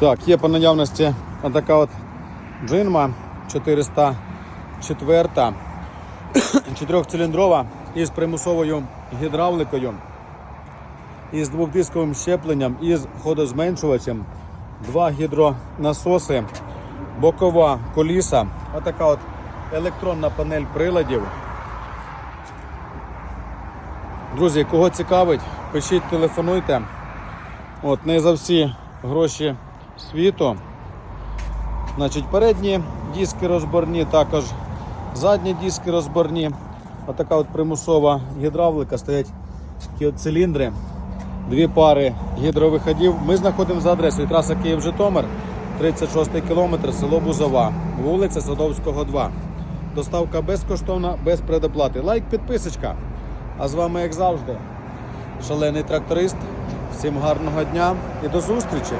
Так, є по наявності така от джинма 404, чотирьохциліндрова із примусовою гідравликою, із двохдисковим щепленням, із ходозменшувачем, два гідронасоси, бокова коліса, отака от електронна панель приладів. Друзі, кого цікавить, пишіть, телефонуйте. От, не за всі гроші світу. Значить, передні диски розборні, також задні диски розборні. Отака от примусова гідравлика, стоять такі от циліндри, дві пари гідровиходів. Ми знаходимося за адресою траса Київ-Житомир, 36 кілометр, село Бузова, вулиця Садовського, 2. Доставка безкоштовна, без предоплати. Лайк, підписочка. А з вами, як завжди, шалений тракторист. Всім гарного дня і до зустрічі!